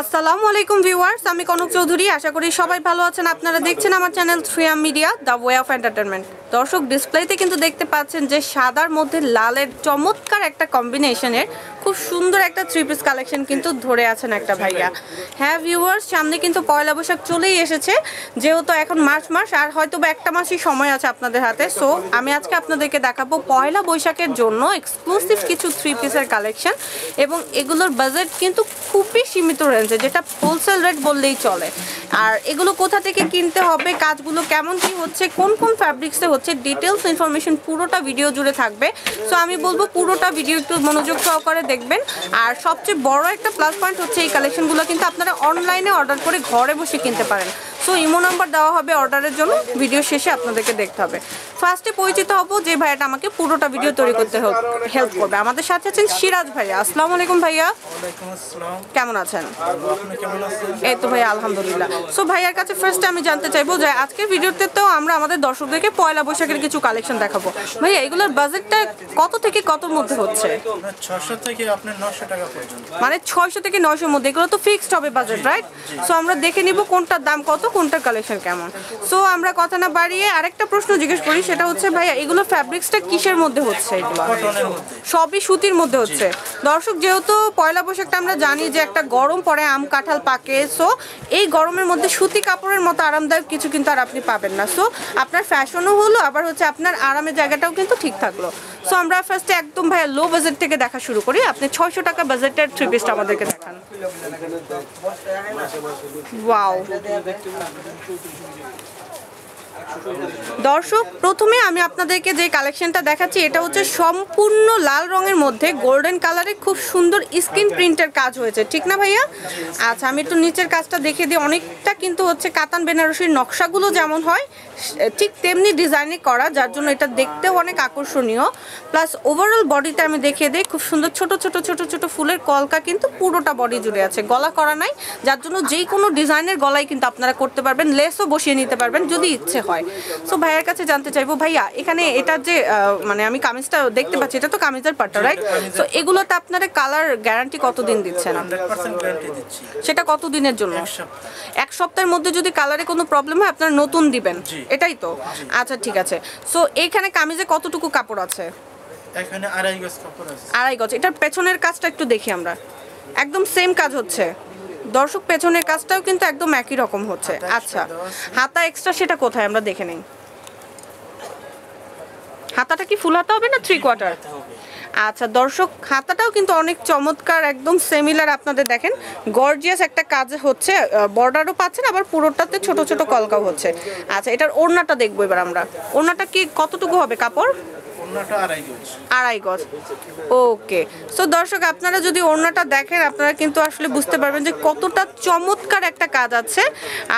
আসসালামু আলাইকুম ভিউয়ার্স, আমি কনক চৌধুরী। আশা করি সবাই ভালো আছেন। আপনারা দেখছেন আমার channel থ্রিয়াম media, the way of entertainment দর্শক ডিসপ্লেতে কিন্তু দেখতে পাচ্ছেন যে সাদার মধ্যে লালের চমৎকার একটা কম্বিনেশনের খুব সুন্দর একটা থ্রি পিস কালেকশন কিন্তু ধরে আছেন একটা ভাইয়া। হ্যাঁ ভিউয়ার্স সামনে কিন্তু পয়লা বৈশাখ চলেই এসেছে, যেহেতু এখন মার্চ মাস, আর হয়তো বা একটা মাসই সময় আছে আপনাদের হাতে। সো আমি আজকে আপনাদেরকে দেখাবো পয়লা বৈশাখের জন্য এক্সক্লুসিভ কিছু থ্রি পিসের কালেকশন এবং এগুলোর বাজেট কিন্তু খুবই সীমিত রেঞ্জে যেটা হোলসেল রেট বললেই চলে। আর এগুলো কোথা থেকে কিনতে হবে, কাজগুলো কেমন কি হচ্ছে, কোন কোন ফ্যাব্রিক্সে হচ্ছে ডিটেলস ইনফরমেশন পুরোটা ভিডিও জুড়ে থাকবে। সো আমি বলব পুরোটা ভিডিও একটু মনোযোগ সহকারে দেখবেন। আর সবচেয়ে বড় একটা প্লাস পয়েন্ট হচ্ছে এই কালেকশনগুলো কিন্তু আপনারা অনলাইনে অর্ডার করে ঘরে বসে কিনতে পারেন। সো ইমো নাম্বার দেওয়া হবে অর্ডারের জন্য। ভিডিও শেষে আপনাদেরকে দেখতে হবে। ফার্স্টে পরিচিত হব যে ভাইয়াটা আমাকে পুরোটা ভিডিও তৈরি করতে হেল্প করবে। আমাদের সাথে আছেন সিরাজ ভাইয়া। আসসালামু আলাইকুম ভাইয়া। কেমন আছেন? এই তো ভাইয়া আলহামদুলিল্লাহ। সো ভাইয়ার কাছে ফার্স্টে আমি জানতে চাইব যে আজকের ভিডিওতে তো আমরা আমাদের দর্শকদেরকে পয়লা বৈশাখের কিছু কালেকশন দেখাবো। ভাইয়া এগুলোর বাজেটটা কত থেকে কতর মধ্যে হচ্ছে? মানে ছয়শো থেকে নয়শোর মধ্যে। এগুলো তো ফিক্সড হবে বাজেট রাইট সো আমরা দেখে নিব কোনটার দাম কত কোনটার কালেকশন কেমন? সো আমরা কথা না বাড়িয়ে আরেকটা প্রশ্ন জিজ্ঞেস করি সেটা হচ্ছে ভাইয়া এগুলো ফ্যাব্রিক্সটা কিসের মধ্যে হচ্ছে এগুলো? সবই সুতির মধ্যে হচ্ছে। দর্শক যেহেতু পয়লা বৈশাখটা আমরা জানি যে একটা গরম পরে আম কাঁঠাল পাকে সো এই গরমের মধ্যে সুতি কাপড়ের মতো আরামদায়ক কিছু কিন্তু আর আপনি পাবেন না। সো আপনার ফ্যাশনও হলো আবার হচ্ছে আপনার আরামের জায়গাটাও কিন্তু ঠিক থাকল। সো আমরা ফার্স্টে একদম ভাইয়া লো বাজেট থেকে দেখা শুরু করি। আপনি ছয়শো টাকা বাজেটের থ্রি পিসটা আমাদেরকে দেখান। ওয়াও দর্শক, প্রথমে আমি আপনাদেরকে যে কালেকশনটা দেখাচ্ছি, এটা হচ্ছে সম্পূর্ণ লাল রঙের মধ্যে গোল্ডেন কালারে খুব সুন্দর স্ক্রিন প্রিন্টের কাজ হয়েছে। ঠিক না ভাইয়া? আচ্ছা আমি একটু নিচের কাজটা দেখে দিই। অনেকটা কিন্তু হচ্ছে কাতান বেনারসির নকশাগুলো যেমন হয়, ঠিক তেমনি ডিজাইনে করা, যার জন্য এটা দেখতেও অনেক আকর্ষণীয়। প্লাস ওভারঅল বডিটা আমি দেখিয়ে দিই। খুব সুন্দর ছোট ছোট ছোট ছোট ফুলের কলকা কিন্তু পুরোটা বডি জুড়ে আছে। গলা করা নাই, যার জন্য যেই কোনো ডিজাইনের গলায় কিন্তু আপনারা করতে পারবেন লেসও বসিয়ে নিতে পারবেন, যদি ইচ্ছে হয়। সো ভাইয়ের কাছে জানতে চাইব ভাইয়া এখানে এটার যে মানে আমি কামিজটা দেখতে পাচ্ছি এটা তো কামিজের পাটটা রাইট সো এগুলোতে আপনারা কালার গ্যারান্টি কতদিন দিচ্ছেন? সেটা কত দিনের জন্য? এক সপ্তাহের মধ্যে যদি কালারে কোনো প্রবলেম হয় আপনারা নতুন দিবেন। এটাই তো? আচ্ছা ঠিক আছে। সো এখানে কামিজে কতটুকু কাপড় আছে? এখানে আড়াই গজ কাপড় আছে। আড়াই গজ। এটার পেছনের কাজটা একটু দেখি আমরা। একদম সেম কাজ হচ্ছে। দর্শক পেছনের কাজটাও কিন্তু একদম একই রকম হচ্ছে। আচ্ছা হাতা এক্সট্রা সেটা কোথায়? আমরা দেখে নেই। হাতাটা কি ফুল হাতা হবে না থ্রি কোয়ার্টার আচ্ছা দর্শক খাতাটাও কিন্তু অনেক চমৎকার একদম সেমিলার আপনাদের দেখেন। গর্জিয়াস একটা কাজ হচ্ছে বর্ডারও পাচ্ছেন আবার পুরোটাতে ছোট ছোট কলকাও হচ্ছে। আচ্ছা এটার ওড়নাটা দেখব এবার আমরা। ওড়নাটা কি কতটুকু হবে কাপড়? আড়াই গজ। ওকে। সো দর্শক আপনারা যদি ওড়নাটা দেখেন আপনারা কিন্তু আসলে বুঝতে পারবেন যে কতটা চমৎকার একটা কাজ আছে।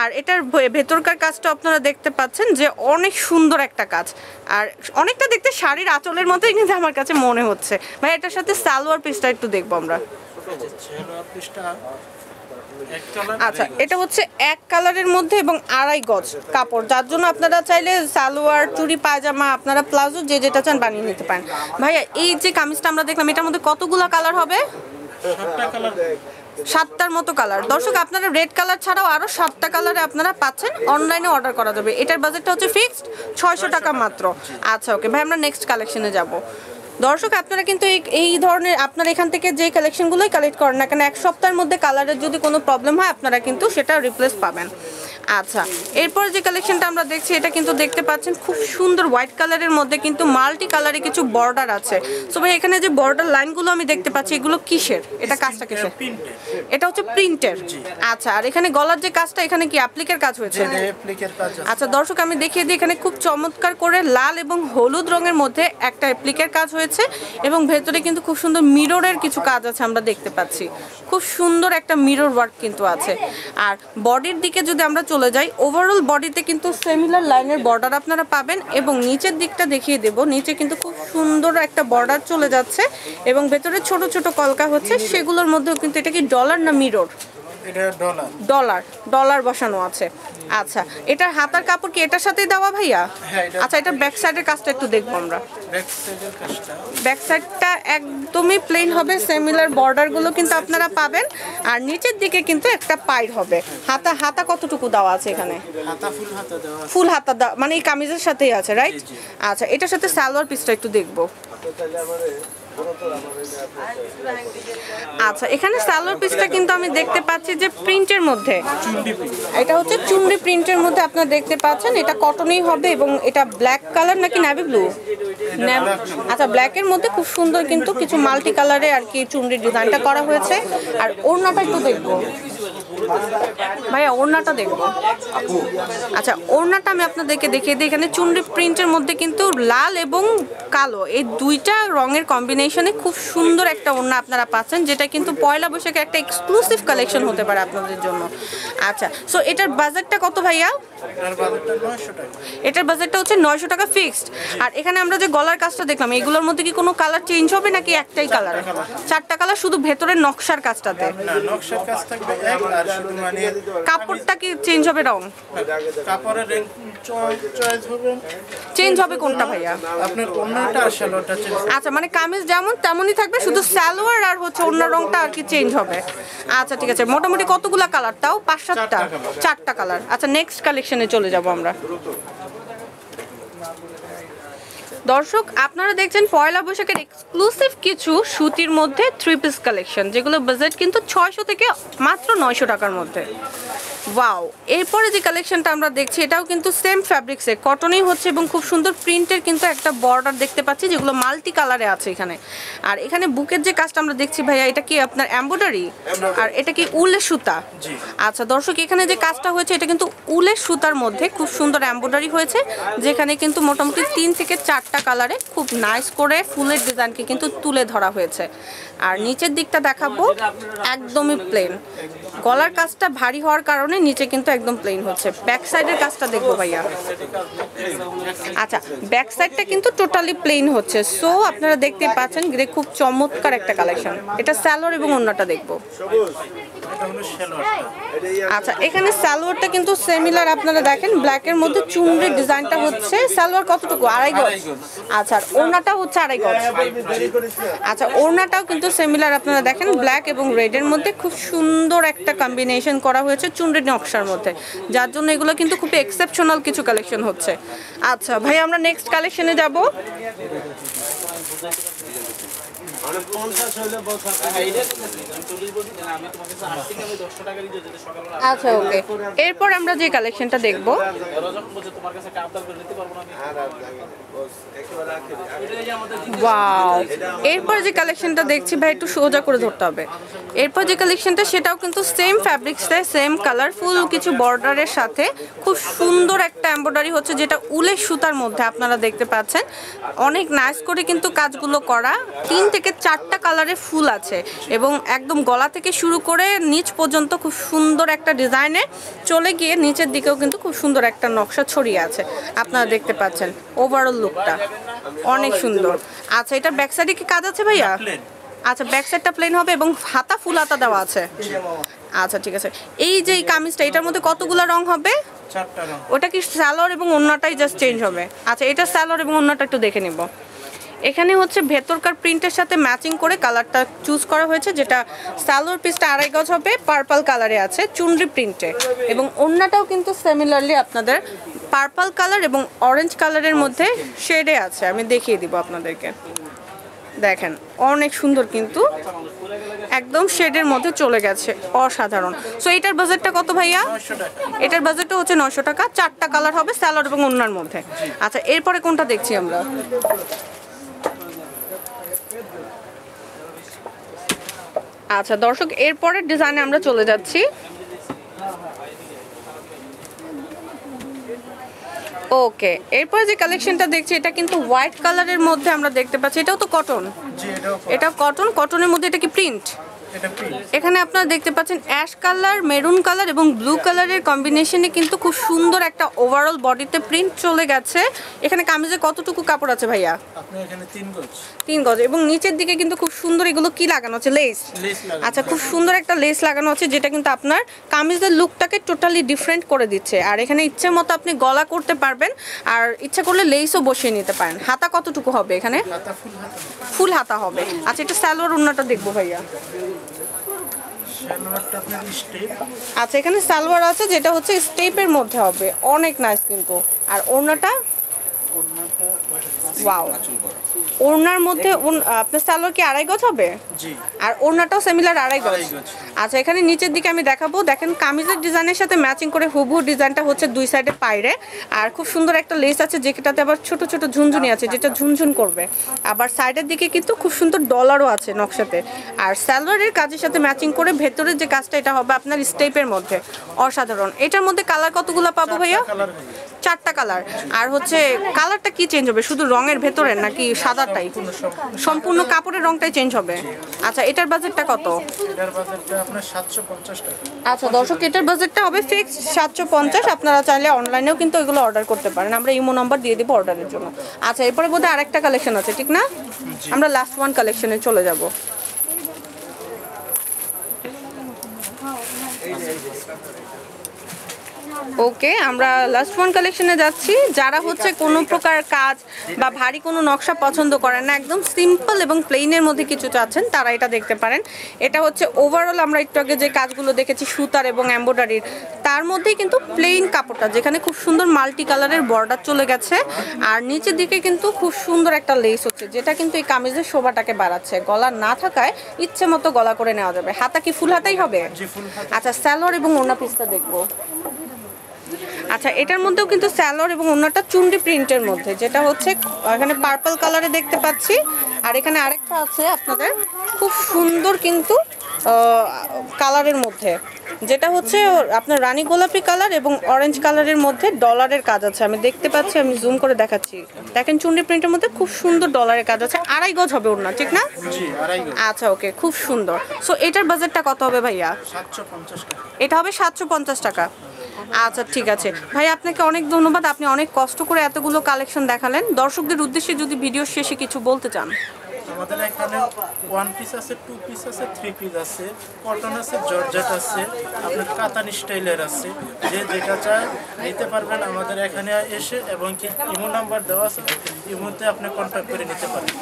আর এটার ভেতরকার কাজটা আপনারা দেখতে পাচ্ছেন যে অনেক সুন্দর একটা কাজ। আর অনেকটা দেখতে শাড়ির আঁচলের মতোই কিন্তু আমার কাছে মনে হচ্ছে। ভাই এটার সাথে সালোয়ার পিসটা একটু দেখব আমরা ছেলো পৃষ্ঠা এক কালার আচ্ছা এটা হচ্ছে এক কালারের মধ্যে এবং আড়াই গজ কাপড়। যার জন্য আপনারা চাইলে সালোয়ার, চুড়ি, পায়জামা আপনারা প্লাজো যে যেটা চান বানিয়ে নিতে পারেন। ভাইয়া, এই যে কামিজটা আমরা দেখলাম, এটার মধ্যে কতগুলো কালার হবে? সাতটার মতো কালার। দর্শক, আপনারা রেড কালার ছাড়াও আরও সাতটা কালারে আপনারা পাচ্ছেন। অনলাইনে অর্ডার করা যাবে। এটার বাজেটটা হচ্ছে ফিক্সড ছয়শো টাকা মাত্র। আচ্ছা ওকে ভাই, আমরা নেক্সট কালেকশনে যাব। দর্শক, আপনারা কিন্তু এই ধরনের আপনারা এখান থেকে যে কালেকশনগুলোই কালেক্ট করেন না কেন, এক সপ্তাহের মধ্যে কালারের যদি কোনো প্রবলেম হয়, আপনারা কিন্তু সেটা রিপ্লেস পাবেন। আচ্ছা এরপর যে কালেকশনটা আমরা দেখছি এটা কিন্তু দেখতে পাচ্ছেন খুব সুন্দর হোয়াইট কালারের মধ্যে কিন্তু মাল্টি কালারে কিছু বর্ডার আছে। সো ভাই এখানে যে বর্ডার লাইনগুলো আমি দেখতে পাচ্ছি এগুলো কিসের? এটা কাজটা কিসের? এটা হচ্ছে প্রিন্টের আচ্ছা আর এখানে গলার যে কাজটা এখানে কি অ্যাপ্লিকের কাজ হয়েছে? আচ্ছা দর্শক আমি দেখিয়ে দিই এখানে খুব চমৎকার করে লাল এবং হলুদ রঙের মধ্যে একটা অ্যাপ্লিকের কাজ হয়েছে এবং ভেতরে কিন্তু খুব সুন্দর মিররের কিছু কাজ আছে আমরা দেখতে পাচ্ছি। খুব সুন্দর একটা মিরর ওয়ার্ক কিন্তু আছে। আর বডির দিকে যদি আমরা চলে যাই। ওভারঅল বডিতে কিন্তু সেমিলার লাইনের বর্ডার আপনারা পাবেন এবং নিচের দিকটা দেখিয়ে দেব। নিচে কিন্তু খুব সুন্দর একটা বর্ডার চলে যাচ্ছে এবং ভেতরে ছোট ছোট কলকা হচ্ছে। সেগুলোর মধ্যেও কিন্তু এটা কি ডলার না মিরর ডলার ডলার ডলার বসানো আছে। আচ্ছা এটার হাতার কাপড় কি এটার সাথেই দেওয়া ভাইয়া? হ্যাঁ, আচ্ছা এটা ব্যাক সাইডের কাজটা একটু দেখব আমরা। ব্যাক সাইডটা একদমই প্লেন হবে সিমিলার বর্ডারগুলো কিন্তু আপনারা পাবেন। আর নিচের দিকে কিন্তু একটা পাইর হবে। হাতা হাতা কতটুকু দেওয়া আছে এখানে? হাতা ফুল হাতা দেওয়া ফুল হাতা মানে এই কামিজের সাথেই আছে রাইট। আচ্ছা এটার সাথে সালোয়ার পিসটা একটু দেখব। আচ্ছা এখানে সালোয়ার পিসটা কিন্তু আমি দেখতে পাচ্ছি যে প্রিন্টের মধ্যে। এটা হচ্ছে চুনরি প্রিন্টের মধ্যে আপনারা দেখতে পাচ্ছেন এটা কটনই হবে এবং এটা ব্ল্যাক কালার নাকি নেভি ব্লু আচ্ছা ব্ল্যাকের মধ্যে খুব সুন্দর কিন্তু কিছু মাল্টি কালারে আর কি চুনরি ডিজাইনটা করা হয়েছে। আর ওড়নাটা একটু দেখব। ভাইয়া ওড়নাটা দেখব। আচ্ছা ওড়নাটা আমি আপনাদেরকে দেখিয়ে দিই। এখানে চুনরি প্রিন্টের মধ্যে কিন্তু লাল এবং কালো। এই দুইটা রঙের কম্বিনেশনে খুব সুন্দর একটা ওড়না আপনারা পাচ্ছেন যেটা কিন্তু পয়লা বৈশাখে একটা এক্সক্লুসিভ কালেকশন হতে পারে আপনাদের জন্য। আচ্ছা সো এটার বাজেটটা কত ভাইয়া? এটার বাজেটটা হচ্ছে নয়শো টাকা ফিক্সড আর এখানে আমরা যে গলার কাজটা দেখলাম এগুলোর মধ্যে কি কোনো কালার চেঞ্জ হবে নাকি একটাই কালার চারটা কালার শুধু ভেতরের নকশার কাজটাতে? মানে কাপড়টা কি চেঞ্জ হবে রং? কাপড়ের চেঞ্জ হবে। কোনটা ভাইয়া? আপনার অন্যটা আর সালোয়ারটা আচ্ছা মানে কামিজ যেমন তেমনই থাকবে শুধু সালোয়ার আর হচ্ছে অন্য রংটা আর কি চেঞ্জ হবে। আচ্ছা ঠিক আছে মোটামুটি কতগুলা কালার তাও পাঁচ সাতটা। চারটা কালার আচ্ছা নেক্সট কালেকশনে চলে যাব আমরা। দর্শক আপনারা দেখছেন পয়লা বৈশাখের এক্সক্লুসিভ কিছু সুতির মধ্যে থ্রি পিস কালেকশন যেগুলো বাজেট কিন্তু ছয়শো থেকে মাত্র নয়শো টাকার মধ্যে। ওয়াও এরপরে যে কালেকশনটা আমরা দেখছি এটাও কিন্তু সেম ফ্যাব্রিক্সে কটনই হচ্ছে এবং খুব সুন্দর প্রিন্টের কিন্তু একটা বর্ডার দেখতে পাচ্ছি যেগুলো মাল্টি কালারে আছে এখানে। আর এখানে বুকের যে কাজটা আমরা দেখছি ভাইয়া এটা কি আপনার এম্ব্রয়ডারি আর এটা কি উলের সুতা? আচ্ছা দর্শক এখানে যে কাজটা হয়েছে এটা কিন্তু উলের সুতার মধ্যে খুব সুন্দর এম্ব্রয়ডারি হয়েছে যেখানে কিন্তু মোটামুটি তিন থেকে চারটা কালারে খুব নাইস করে ফুলের ডিজাইনকে কিন্তু তুলে ধরা হয়েছে। আর নিচের দিকটা দেখাবো একদমই প্লেন গলার কাজটা ভারী হওয়ার কারণে নিচে কিন্তু একদম প্লেন হচ্ছে। ব্যাক সাইডের কাজটা দেখব ভাইয়া। আচ্ছা ব্যাক সাইডটা কিন্তু টোটালি প্লেন হচ্ছে। সো আপনারা দেখতে পাচ্ছেন গ্রে খুব চমৎকার একটা কালেকশন এটা স্যালোর এবং অন্যটা দেখব। আচ্ছা এখানে সালোয়ারটা কিন্তু সিমিলার আপনারা দেখেন ব্ল্যাকের মধ্যে চুনরির ডিজাইনটা হচ্ছে। সালোয়ার কতটুকু? আড়াই গজ। আচ্ছা আর ওড়নাটাও হচ্ছে আড়াই গজ। আচ্ছা ওড়নাটাও কিন্তু সিমিলার আপনারা দেখেন ব্ল্যাক এবং রেডের মধ্যে খুব সুন্দর একটা কম্বিনেশন করা হয়েছে চুনরির নকশার মধ্যে। যার জন্য এগুলো কিন্তু খুব এক্সেপশনাল কিছু কালেকশন হচ্ছে। আচ্ছা ভাই আমরা নেক্সট কালেকশনে যাব। আচ্ছা ওকে এরপর আমরা যে কালেকশনটা দেখব। ওয়াও এরপর যে কালেকশনটা দেখছি ভাই একটু সোজা করে ধরতে হবে। এরপর যে কালেকশনটা সেটাও কিন্তু সেম ফ্যাব্রিক্সটায় সেম কালারফুল কিছু বর্ডারের সাথে। খুব সুন্দর একটা এমব্রয়ডারি হচ্ছে যেটা উলের সুতার মধ্যে আপনারা দেখতে পাচ্ছেন। অনেক নাইস করে কিন্তু কাজগুলো করা। তিন থেকে চারটা কালারের ফুল আছে এবং একদম গলা থেকে শুরু করে নিচ পর্যন্ত খুব সুন্দর একটা ডিজাইনে চলে গিয়ে নিচের দিকেও কিন্তু খুব সুন্দর একটা নকশা ছড়িয়ে আছে। আপনারা দেখতে পাচ্ছেন ওভারঅল লুকটা অনেক সুন্দর। আচ্ছা এটা ব্যাক সাইডে কি কাজ আছে ভাইয়া? আচ্ছা ব্যাক সাইডটা প্লেন হবে এবং হাতা ফুল হাতা দেওয়া আছে। আচ্ছা ঠিক আছে। এই যে এই কামিজটা এটার মধ্যে কতগুলো রং হবে? ওটা কি স্যালোর এবং অন্যটাই জাস্ট চেঞ্জ হবে? আচ্ছা এটা স্যালোর এবং অন্যটা একটু দেখে নিব। এখানে হচ্ছে ভেতরকার প্রিন্টের সাথে ম্যাচিং করে কালারটা চুজ করা হয়েছে, যেটা স্যালোর পিসটা আড়াই গজ হবে, পার্পল কালারে আছে, চুনরি প্রিন্টে। এবং অন্যটাও কিন্তু সিমিলারলি আপনাদের পার্পল কালার এবং অরেঞ্জ কালারের মধ্যে শেডে আছে। আমি দেখিয়ে দিব আপনাদেরকে। দেখেন, অনেক সুন্দর কিন্তু একদম শেডের মধ্যে চলে গেছে, অসাধারণ। সো এটার বাজেটটা কত ভাইয়া? এটার বাজেটটা হচ্ছে নশো টাকা। চারটা কালার হবে স্যালাড এবং অন্যার মধ্যে। আচ্ছা এরপরে কোনটা দেখছি আমরা? আচ্ছা দর্শক এরপরের ডিজাইনে আমরা চলে যাচ্ছি। ওকে এরপরে যে কালেকশনটা দেখছি এটা কিন্তু হোয়াইট কালারের মধ্যে আমরা দেখতে পাচ্ছি। এটাও তো কটন এটাও এটা কটন কটনের মধ্যে এটা কি প্রিন্ট এখানে আপনারা দেখতে পাচ্ছেন অ্যাশ কালার মেরুন কালার এবং ব্লু কালারের কম্বিনেশনে কিন্তু খুব সুন্দর একটা ওভারঅল বডিতে প্রিন্ট চলে গেছে। এখানে কামিজে কতটুকু কাপড় আছে ভাইয়া? আপনি এখানে তিন গজ। এবং নিচের দিকে কিন্তু খুব সুন্দর এগুলো কি লাগানো আছে? লেস আচ্ছা খুব সুন্দর একটা লেস লাগানো আছে যেটা কিন্তু আপনার কামিজের লুকটাকে টোটালি ডিফারেন্ট করে দিচ্ছে। আর এখানে ইচ্ছে মতো আপনি গলা করতে পারবেন আর ইচ্ছা করলে লেসও বসিয়ে নিতে পারেন। হাতা কতটুকু হবে এখানে? হাতা ফুল হাতা। ফুল হাতা হবে। আচ্ছা এটা সালোয়ার উন্নাটা দেখব ভাইয়া। আচ্ছা এখানে সালোয়ার আছে যেটা হচ্ছে স্টেপের মধ্যে হবে। অনেক নাইস কিন্তু। আর ওড়নাটা ওয়াও ওড়নার মধ্যে আপনার সালোয়ার কি আড়াই গজ হবে? আর ওড়নাটাও সিমিলার আড়াই গজ? আচ্ছা এখানে নিচের দিকে আমি দেখাবো। দেখেন কামিজের ডিজাইনের সাথে ম্যাচিং করে হুবহু ডিজাইনটা হচ্ছে দুই সাইডে পাইরে আর খুব সুন্দর একটা লেস আছে যেটাতে আবার ছোট ছোট ঝুনঝুনি আছে যেটা ঝুনঝুন করবে। আবার সাইডের দিকে কিন্তু খুব সুন্দর ডলারও আছে নকশাতে। আর সালোয়ারের কাজের সাথে ম্যাচিং করে ভেতরের যে কাজটা এটা হবে আপনার স্টেপের মধ্যে। অসাধারণ। এটার মধ্যে কালার কতগুলো পাবো ভাইয়া? চারটা কালার। আর হচ্ছে কালারটা কি চেঞ্জ হবে? শুধু রঙের ভেতরের নাকি সাদাটাই? সম্পূর্ণ কাপড়ের রংটাই চেঞ্জ হবে? আচ্ছা এটার বাজেটটা কত? আচ্ছা দর্শক এটার বাজেটটা হবে ফিক্স সাতশো পঞ্চাশ। আপনারা চাইলে অনলাইনেও কিন্তু এগুলো অর্ডার করতে পারেন। আমরা ইমো নাম্বার দিয়ে দেবো অর্ডারের জন্য। আচ্ছা এরপরে বোধহয় আরেকটা কালেকশন আছে ঠিক না? আমরা লাস্ট ওয়ান কালেকশনে চলে যাব। ওকে আমরা লাস্ট ওয়ান কালেকশনে যাচ্ছি। যারা হচ্ছে কোনো প্রকার কাজ বা ভারী কোনো নকশা পছন্দ করেন না একদম সিম্পল এবং প্লেনের মধ্যে কিছু চাচ্ছেন তারা এটা দেখতে পারেন। এটা হচ্ছে ওভারঅল আমরা একটু আগে যে কাজগুলো দেখেছি সুতার এবং এম্ব্রয়ডারির তার মধ্যেই কিন্তু প্লেন কাপড়টা যেখানে খুব সুন্দর মাল্টি কালারের বর্ডার চলে গেছে। আর নিচের দিকে কিন্তু খুব সুন্দর একটা লেস হচ্ছে যেটা কিন্তু এই কামিজের শোভাটাকে বাড়াচ্ছে। গলা না থাকায় ইচ্ছে মতো গলা করে নেওয়া যাবে। হাতা কি ফুল হাতাই হবে? আচ্ছা স্যালোর এবং ওড়না পিসটা দেখব। আচ্ছা এটার মধ্যেও কিন্তু স্যালোর এবং অন্যটা চুন্ডি প্রিন্টের মধ্যে যেটা হচ্ছে এখানে পার্পল কালারে দেখতে পাচ্ছি। আর এখানে আরেকটা আছে আপনাদের খুব সুন্দর কিন্তু কালারের মধ্যে যেটা হচ্ছে আপনার রানী গোলাপি কালার এবং অরেঞ্জ কালারের মধ্যে ডলারের কাজ আছে। আমি দেখতে পাচ্ছি আমি জুম করে দেখাচ্ছি। দেখেন চুন্ডি প্রিন্টের মধ্যে খুব সুন্দর ডলারের কাজ আছে। আড়াই গজ হবে ওর না? ঠিক না আচ্ছা ওকে খুব সুন্দর। সো এটার বাজেটটা কত হবে ভাইয়া? এটা হবে সাতশো পঞ্চাশ টাকা। আচ্ছা ঠিক আছে। ভাই, আপনাকে অনেক ধন্যবাদ। আপনি অনেক কষ্ট করে এতগুলো কালেকশন দেখালেন। দর্শকদের উদ্দেশ্যে যদি ভিডিও শেষে কিছু বলতে চান। আমাদের এখানে ওয়ান পিস আছে টু পিস আছে থ্রি পিস আছে কটন আছে, জর্জেট আছে, আপনার কাতানি স্টাইলের আছে। যে যেটা চায় নিতে পারবেন আমাদের এখানে এসে এবং কি ইমো নাম্বার দেওয়া আছে ইমোতে আপনি কন্ট্যাক্ট করে নিতে পারেন।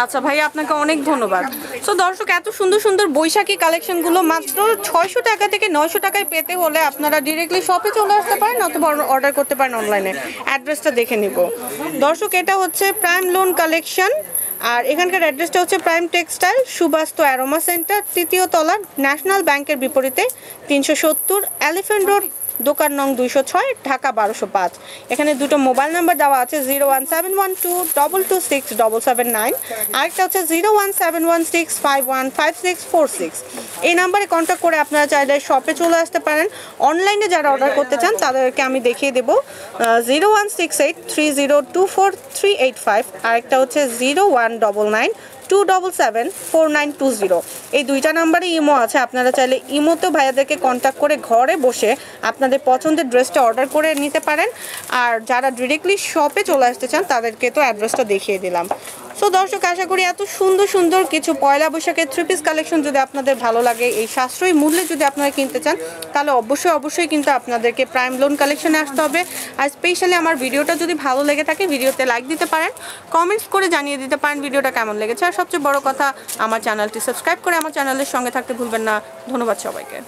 আচ্ছা ভাই, আপনাকে অনেক ধন্যবাদ। সো দর্শক, এত সুন্দর সুন্দর বৈশাখী কালেকশনগুলো মাত্র ছয়শো টাকা থেকে নয়শো টাকায় পেতে হলে আপনারা ডিরেক্টলি শপে চলে আসতে পারেন অথবা অর্ডার করতে পারেন অনলাইনে অ্যাড্রেসটা দেখে নিব। দর্শক, এটা হচ্ছে প্রাইম লোন কালেকশন আর এখানকার অ্যাড্রেসটা হচ্ছে prime textile Subastu aroma centre তৃতীয় তলা ন্যাশনাল ব্যাংকের বিপরীতে তিনশো সত্তর এলিফেন্ট রোড দোকান নং দুইশো ছয়, ঢাকা বারোশো পাঁচ। এখানে দুটো মোবাইল নাম্বার দেওয়া আছে, zero one seven one two double two six double seven nine. আরেকটা হচ্ছে zero one seven one six five one five six four six. এই নাম্বারে কন্ট্যাক্ট করে আপনারা চাইলে শপে চলে আসতে পারেন। অনলাইনে যারা অর্ডার করতে চান, তাদেরকে আমি দেখিয়ে দেবো। Zero one six eight three zero two four three eight five. আরেকটা হচ্ছে zero one double nine two double seven four nine two zero এই দুইটা নাম্বারে ইমো আছে, আপনারা চাইলে ইমোতেও ভাইয়াদেরকে কন্ট্যাক্ট করে ঘরে বসে আপনাদের পছন্দের ড্রেসটা অর্ডার করে নিতে পারেন। আর যারা ডিরেক্টলি শপে চলে আসতে চান, তাদেরকে তো অ্যাড্রেসটা দেখিয়ে দিলাম। সো দর্শক, আশা করি এত সুন্দর সুন্দর কিছু পয়লা বৈশাখের থ্রি পিস কালেকশন যদি আপনাদের ভালো লাগে, এই সাশ্রয়ী মূল্যে যদি আপনারা কিনতে চান, তাহলে অবশ্যই অবশ্যই কিন্তু আপনাদেরকে প্রাইম লোন কালেকশনে আসতে হবে। আর স্পেশালি আমার ভিডিওটা যদি ভালো লেগে থাকে, ভিডিওতে লাইক দিতে পারেন কমেন্টস করে জানিয়ে দিতে পারেন ভিডিওটা কেমন লেগেছে। আর সবচেয়ে বড় কথা, আমার চ্যানেলটি সাবস্ক্রাইব করে আমার চ্যানেলের সঙ্গে থাকতে ভুলবেন না। ধন্যবাদ সবাইকে।